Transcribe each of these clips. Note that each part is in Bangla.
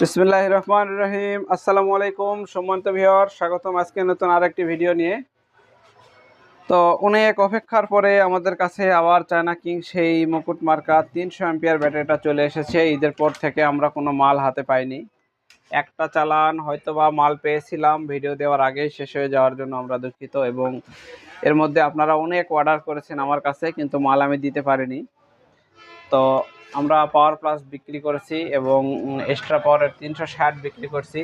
বিসমিল্লাহ রহমান রহিম। আসসালামু আলাইকুম, সম্মানিত ভিওর স্বাগতম আজকে নতুন আরেকটি ভিডিও নিয়ে। তো অনেক অপেক্ষার পরে আমাদের কাছে আবার চায়না কিং সেই মুকুট মার্কা তিনশো অ্যাম্পিয়ার ব্যাটারিটা চলে এসেছে। ঈদের পর থেকে আমরা কোনো মাল হাতে পাইনি। একটা চালান হয়তোবা মাল পেয়েছিলাম, ভিডিও দেওয়ার আগেই শেষ হয়ে যাওয়ার জন্য আমরা দুঃখিত এবং এর মধ্যে আপনারা অনেক অর্ডার করেছেন আমার কাছে, কিন্তু মাল আমি দিতে পারিনি। তো আমরা পাওয়ার প্লাস বিক্রি করেছি এবং এক্সট্রা পাওয়ারের তিনশো ষাট বিক্রি করছি।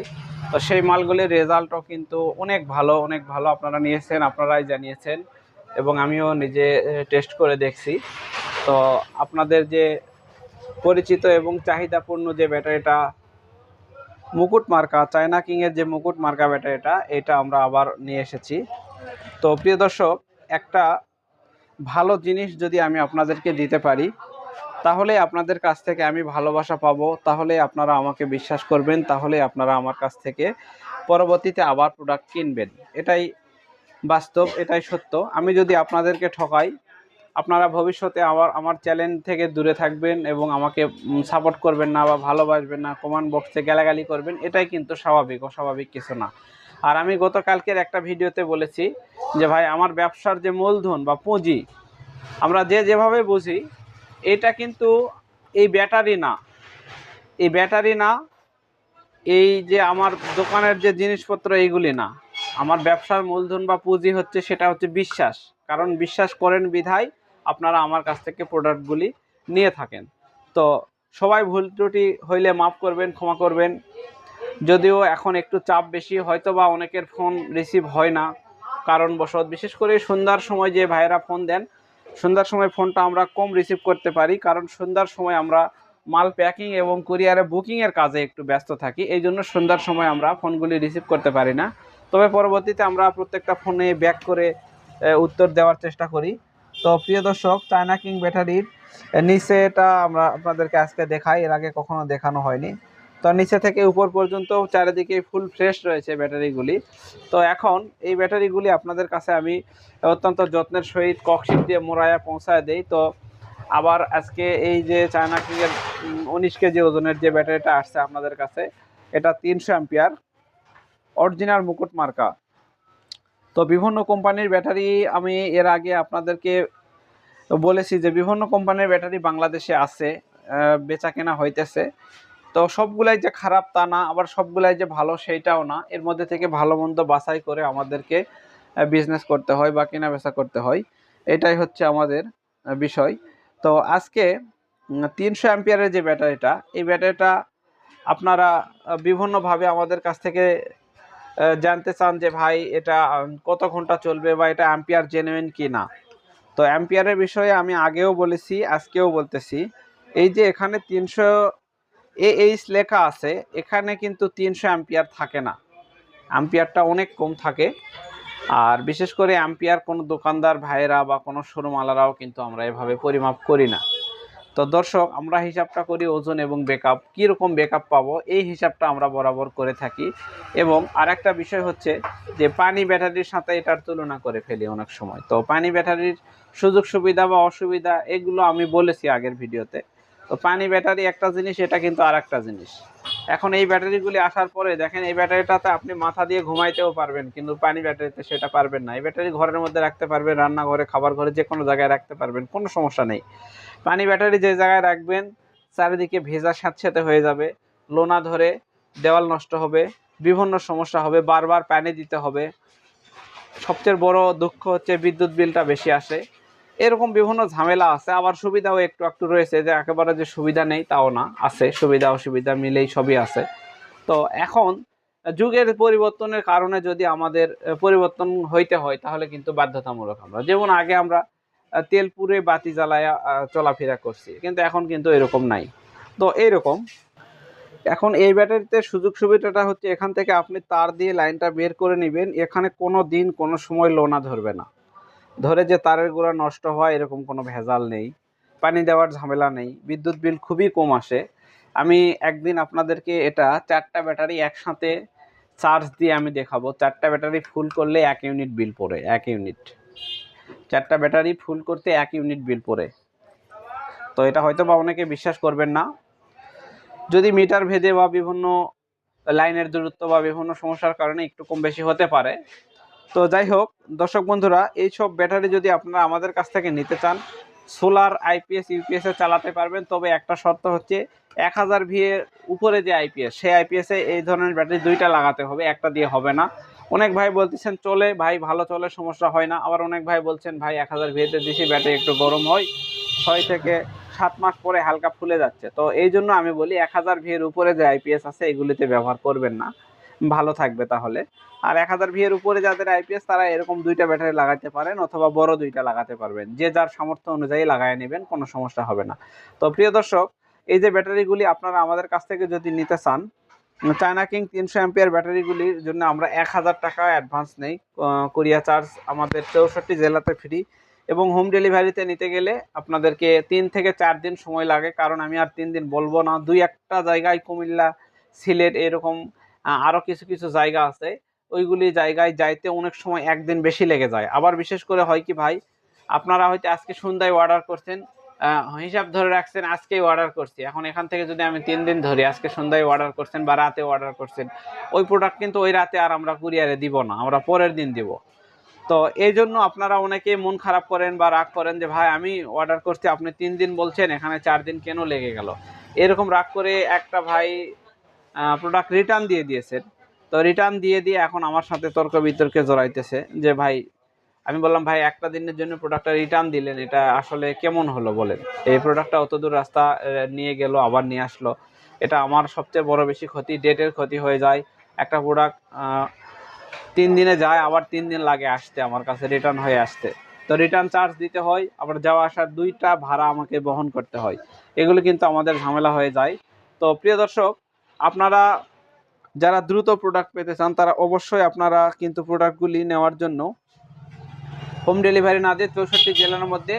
তো সেই মালগুলির রেজাল্টও কিন্তু অনেক ভালো অনেক ভালো আপনারা নিয়েছেন, আপনারাই জানিয়েছেন এবং আমিও নিজে টেস্ট করে দেখছি। তো আপনাদের যে পরিচিত এবং চাহিদাপূর্ণ যে ব্যাটারিটা, মুকুট মার্কা, চায়না কিংয়ের যে মুকুট মার্কা ব্যাটারিটা, এটা আমরা আবার নিয়ে এসেছি। তো প্রিয় দর্শক, একটা ভালো জিনিস যদি আমি আপনাদেরকে দিতে পারি তাহলে আপনাদের কাছ থেকে আমি ভালোবাসা পাবো। তাহলে আপনারা আমাকে বিশ্বাস করবেন, তাহলে আপনারা আমার কাছ থেকে পরবর্তীতে আবার প্রোডাক্ট কিনবেন। এটাই বাস্তব, এটাই সত্য। আমি যদি আপনাদেরকে ঠকাই, আপনারা ভবিষ্যতে আবার আমার চ্যানেল থেকে দূরে থাকবেন এবং আমাকে সাপোর্ট করবেন না বা ভালোবাসবেন না কমেন্ট বক্সে গালাগালি করবেন, এটাই কিন্তু স্বাভাবিক, অস্বাভাবিক কিছু না। আর আমি গতকালকের একটা ভিডিওতে বলেছি যে, ভাই, আমার ব্যবসার যে মূলধন বা পুঁজি, আমরা যে যেভাবে বুঝি এটা কিন্তু এই ব্যাটারি না। এই ব্যাটারি না, এই যে আমার দোকানের যে জিনিসপত্র এইগুলি না। আমার ব্যবসার মূলধন বা পুঁজি হচ্ছে সেটা হচ্ছে বিশ্বাস। কারণ বিশ্বাস করেন বিধায় আপনারা আমার কাছ থেকে প্রোডাক্টগুলি নিয়ে থাকেন। তো সবাই ভুল ত্রুটি হইলে মাফ করবেন, ক্ষমা করবেন। যদিও এখন একটু চাপ বেশি হয়তো বা অনেকের ফোন রিসিভ হয় না। কারণবশত বিশেষ করে সন্ধ্যার সময় যে ভাইয়েরা ফোন দেন সন্ধ্যার সময় ফোনটা আমরা কম রিসিভ করতে পারি, কারণ সন্ধ্যার সময় আমরা মাল প্যাকিং এবং কুরিয়ারে বুকিংয়ের কাজে একটু ব্যস্ত থাকি, এই জন্য সন্ধ্যার সময় আমরা ফোনগুলি রিসিভ করতে পারি না। তবে পরবর্তীতে আমরা প্রত্যেকটা ফোনে ব্যাক করে উত্তর দেওয়ার চেষ্টা করি। তো প্রিয় দর্শক চায়না কিং ব্যাটারির নিচে এটা আমরা আপনাদেরকে আজকে দেখাই, এর আগে কখনো দেখানো হয়নি। তো নিচে থেকে উপর পর্যন্ত চারিদিকে ফুল ফ্রেশ রয়েছে ব্যাটারিগুলি। তো এখন এই ব্যাটারিগুলি আপনাদের কাছে আমি অত্যন্ত যত্নের সহিত ককশিট দিয়ে মোড়ায়া পৌঁছায় দেই। তো আবার আজকে এই যে চায়না কিংয়ের উনিশ কেজি ওজনের যে ব্যাটারিটা আসছে আপনাদের কাছে, এটা তিনশো অ্যাম্পিয়ার অরিজিনাল মুকুট মার্কা। তো বিভিন্ন কোম্পানির ব্যাটারি আমি এর আগে আপনাদেরকে বলেছি যে বিভিন্ন কোম্পানির ব্যাটারি বাংলাদেশে আছে বেচা কেনা হইতেছে। তো সবগুলাই যে খারাপ তা না, আবার সবগুলাই যে ভালো সেইটাও না। এর মধ্যে থেকে ভালো মন্দ বাছাই করে আমাদেরকে বিজনেস করতে হয় বা কেনা বেচা করতে হয়। এটাই হচ্ছে আমাদের বিষয়। তো আজকে তিনশো অ্যাম্পিয়ারের যে ব্যাটারিটা, এই ব্যাটারিটা আপনারা বিভিন্নভাবে আমাদের কাছ থেকে জানতে চান যে ভাই এটা কত ঘণ্টা চলবে বা এটা অ্যাম্পিয়ার জেনুইন কি না তো অ্যাম্পিয়ারের বিষয়ে আমি আগেও বলেছি, আজকেও বলতেছি। এই যে এখানে তিনশো এইচ লেখা আছে, এখানে কিন্তু তিনশো অ্যাম্পিয়ার থাকে না। অ্যাম্পিয়ারটা অনেক কম থাকে। আর বিশেষ করে অ্যাম্পিয়ার কোনো দোকানদার ভাইয়েরা বা কোনো শোরুমালারাও কিন্তু আমরা এভাবে পরিমাপ করি না। তো দর্শক, আমরা হিসাবটা করি ওজন এবং বেকআপ কীরকম বেকআপ পাবো, এই হিসাবটা আমরা বরাবর করে থাকি। এবং আরেকটা বিষয় হচ্ছে যে, পানি ব্যাটারির সাথে এটার তুলনা করে ফেলি অনেক সময়। তো পানি ব্যাটারির সুযোগ সুবিধা বা অসুবিধা, এগুলো আমি বলেছি আগের ভিডিওতে। তো পানি ব্যাটারি একটা জিনিস, এটা কিন্তু আর একটা জিনিস। এখন এই ব্যাটারিগুলি আসার পরে দেখেন, এই ব্যাটারিটাতে আপনি মাথা দিয়ে ঘুমাইতেও পারবেন, কিন্তু পানি ব্যাটারিতে সেটা পারবেন না। এই ব্যাটারি ঘরের মধ্যে রাখতে পারবেন, রান্নাঘরে, খাবার ঘরে যে কোনো জায়গায় রাখতে পারবেন, কোনো সমস্যা নেই। পানি ব্যাটারি যে জায়গায় রাখবেন, চারিদিকে ভেজা স্যাঁতস্যাঁতে হয়ে যাবে, লোনা ধরে দেওয়াল নষ্ট হবে, বিভিন্ন সমস্যা হবে, বারবার পানি দিতে হবে। সবচেয়ে বড় দুঃখ হচ্ছে বিদ্যুৎ বিলটা বেশি আসে। এরকম বিভিন্ন ঝামেলা আছে, আবার সুবিধাও একটু একটু রয়েছে যে একেবারে যে সুবিধা নেই তাও না, আছে সুবিধা অসুবিধা মিলেই সবই আছে। তো এখন যুগের পরিবর্তনের কারণে যদি আমাদের পরিবর্তন হইতে হয় তাহলে কিন্তু বাধ্যতামূলক আমরা। যেমন আগে আমরা তেল পুড়ে বাতি জ্বালায়া চলাফেরা করছি, কিন্তু এখন কিন্তু এরকম নাই। তো এইরকম এখন এই ব্যাটারিতে সুযোগ সুবিধাটা হচ্ছে এখান থেকে আপনি তার দিয়ে লাইনটা বের করে নেবেন, এখানে কোনো দিন কোনো সময় লোনা ধরবে না। ধরে যে তারের গোড়া নষ্ট হয়, এরকম কোনো ভেজাল নেই, পানি দেওয়ার ঝামেলা নেই, বিদ্যুৎ বিল খুবই কম আসে। আমি একদিন আপনাদেরকে এটা চারটা ব্যাটারি একসাথে চার্জ দিয়ে আমি দেখাবো। চারটা ব্যাটারি ফুল করলে এক ইউনিট বিল পড়ে, এক ইউনিট। চারটা ব্যাটারি ফুল করতে এক ইউনিট বিল পড়ে। তো এটা হয়তো বা অনেকে বিশ্বাস করবেন না। যদি মিটার ভেদে বা বিভিন্ন লাইনের দূরত্ব বা বিভিন্ন সমস্যার কারণে একটু কম বেশি হতে পারে তো যাই হোক, দর্শক বন্ধুরা, এইসব ব্যাটারি যদি আপনারা আমাদের কাছ থেকে নিতে চান, সোলার আইপিএস ইউপিএস চালাতে পারবেন। তবে একটা শর্ত হচ্ছে, এক হাজার ভি এর উপরে যে আইপিএস সেই আইপিএস এই ধরনের ব্যাটারি দুইটা লাগাতে হবে, একটা দিয়ে হবে না। অনেক ভাই বলতেছেন, চলে ভাই, ভালো চলে, সমস্যা হয় না। আবার অনেক ভাই বলছেন, ভাই, এক হাজার ভিএতে দিছি, ব্যাটারি একটু গরম হয়। ছয় থেকে সাত মাস পরে হালকা ফুলে যাচ্ছে। তো এই জন্য আমি বলি, এক হাজার ভিএর উপরে যে আইপিএস আছে, এগুলিতে ব্যবহার করবেন না। ভালো থাকবে তাহলে। আর এক হাজার ভিএর উপরে যাদের আইপিএস তারা এরকম দুইটা ব্যাটারি লাগাতে পারেন অথবা বড় দুইটা লাগাতে পারবেন। যে যার সামর্থ্য অনুযায়ী লাগায় নেবেন, কোনো সমস্যা হবে না। তো প্রিয় দর্শক, এই যে ব্যাটারিগুলি আপনারা আমাদের কাছ থেকে যদি নিতে চান চায়না কিং তিনশো অ্যাম্পিয়ার ব্যাটারিগুলির জন্য আমরা এক হাজার টাকা অ্যাডভান্স নেই। কোরিয়া চার্জ আমাদের চৌষট্টি জেলাতে ফ্রি এবং হোম ডেলিভারিতে নিতে গেলে আপনাদেরকে তিন থেকে চার দিন সময় লাগে। কারণ আমি আর তিন দিন বলব না। দুই একটা জায়গায় কুমিল্লা, সিলেট এরকম আহ, আরও কিছু কিছু জায়গা আছে। ওইগুলি জায়গায় যাইতে অনেক সময় একদিন বেশি লেগে যায়। আবার বিশেষ করে হয় কি ভাই আপনারা হয়তো আজকে সন্ধ্যায় অর্ডার করছেন হিসাব ধরে রাখছেন আজকেই অর্ডার করছি। এখন এখান থেকে যদি আমি তিন দিন ধরি আজকে সন্ধ্যায় অর্ডার করছেন বা রাতে অর্ডার করছেন ওই প্রোডাক্ট কিন্তু ওই রাতে আর আমরা কুরিয়ারে দিব না আমরা পরের দিন দিব। তো এই জন্য আপনারা অনেকেই মন খারাপ করেন বা রাগ করেন যে ভাই আমি অর্ডার করছি আপনি তিন দিন বলছেন এখানে চার দিন কেন লেগে গেল? এরকম রাগ করে একটা ভাই প্রোডাক্ট রিটার্ন দিয়ে দিয়েছেন তো রিটার্ন দিয়ে দিয়ে এখন আমার সাথে তর্ক বিতর্কে জড়াইতেছে যে, ভাই, আমি বললাম, ভাই, একটা দিনের জন্য প্রোডাক্টটা রিটার্ন দিলেন, এটা আসলে কেমন হলো বলেন? এই প্রোডাক্টটা অত দূর রাস্তা নিয়ে গেল, আবার নিয়ে আসলো। এটা আমার সবচেয়ে বড় বেশি ক্ষতি ডেটের ক্ষতি হয়ে যায়। একটা প্রোডাক্ট তিন দিনে যায়, আবার তিন দিন লাগে আসতে, আমার কাছে রিটার্ন হয়ে আসতে। তো রিটার্ন চার্জ দিতে হয়, আবার যাওয়া আসার দুইটা ভাড়া আমাকে বহন করতে হয়। এগুলো কিন্তু আমাদের ঝামেলা হয়ে যায়। তো প্রিয় দর্শক আপনারা যারা দ্রুত প্রোডাক্ট পেতে চান, তারা অবশ্যই আপনারা কিন্তু প্রোডাক্টগুলি নেওয়ার জন্য হোম ডেলিভারি না দিয়ে চৌষট্টি জেলার মধ্যে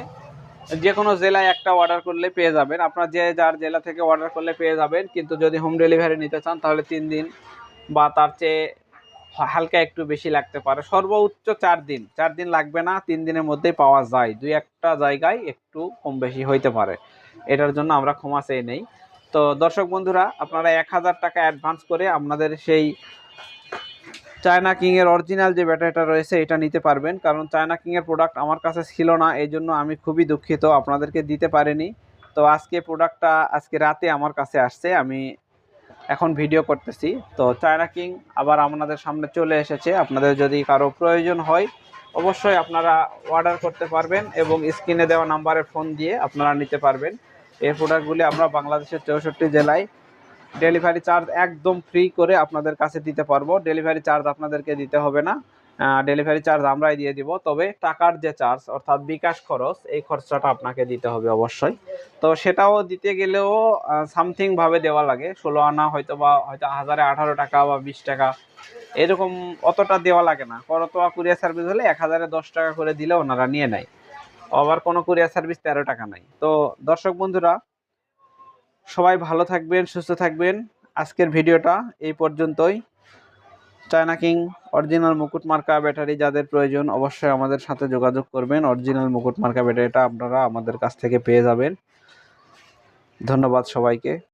যে কোনো জেলায় একটা অর্ডার করলে পেয়ে যাবেন। আপনার যে যার জেলা থেকে অর্ডার করলে পেয়ে যাবেন, কিন্তু যদি হোম ডেলিভারি নিতে চান, তাহলে তিন দিন বা তার চেয়ে হালকা একটু বেশি লাগতে পারে। সর্বোচ্চ চার দিন। চার দিন লাগবে না, তিন দিনের মধ্যেই পাওয়া যায়। দুই একটা জায়গায় একটু কম বেশি হইতে পারে। এটার জন্য আমরা ক্ষমা চেয়ে নেই। তো দর্শক বন্ধুরা, আপনারা এক হাজার টাকা অ্যাডভান্স করে আপনাদের সেই চায়না কিং এর অরিজিনাল যে ব্যাটারিটা রয়েছে, এটা নিতে পারবেন। কারণ চায়না কিং এর প্রোডাক্ট আমার কাছে ছিল না, এই জন্য আমি খুবই দুঃখিত, আপনাদেরকে দিতে পারিনি। তো আজকে প্রোডাক্টটা আজকে রাতে আমার কাছে আসছে, আমি এখন ভিডিও করতেছি। তো চায়না কিং আবার আপনাদের সামনে চলে এসেছে। আপনাদের যদি কারও প্রয়োজন হয়, অবশ্যই আপনারা অর্ডার করতে পারবেন এবং স্ক্রিনে দেওয়া নাম্বারে ফোন দিয়ে আপনারা নিতে পারবেন। এই প্রোডাক্টগুলি আমরা বাংলাদেশের চৌষট্টি জেলায় ডেলিভারি চার্জ একদম ফ্রি করে আপনাদের কাছে দিতে পারব। ডেলিভারি চার্জ আপনাদেরকে দিতে হবে না। ডেলিভারি চার্জ আমরাই দিয়ে দিব। তবে টাকার যে চার্জ অর্থাৎ বিকাশ খরচ, এই খরচাটা আপনাকে দিতে হবে অবশ্যই। তো সেটাও দিতে গেলেও সামথিং ভাবে দেওয়া লাগে। ষোলো আনা হয়তো বা, হয়তো হাজারে আঠারো টাকা বা বিশ টাকা, এরকম অতটা দেওয়া লাগে না। করতোয়া কুরিয়ার সার্ভিস হলে এক হাজারে দশ টাকা করে দিলে ওনারা নিয়ে নেয়। আবার কোনো কুরিয়ার সার্ভিস তেরো টাকা নাই। তো দর্শক বন্ধুরা, সবাই ভালো থাকবেন, সুস্থ থাকবেন। আজকের ভিডিওটা এই পর্যন্তই। চায়না কিং অরিজিনাল মুকুট মার্কা ব্যাটারি যাদের প্রয়োজন, অবশ্যই আমাদের সাথে যোগাযোগ করবেন। অরিজিনাল মুকুট মার্কা ব্যাটারিটা আপনারা আমাদের কাছ থেকে পেয়ে যাবেন। ধন্যবাদ সবাইকে।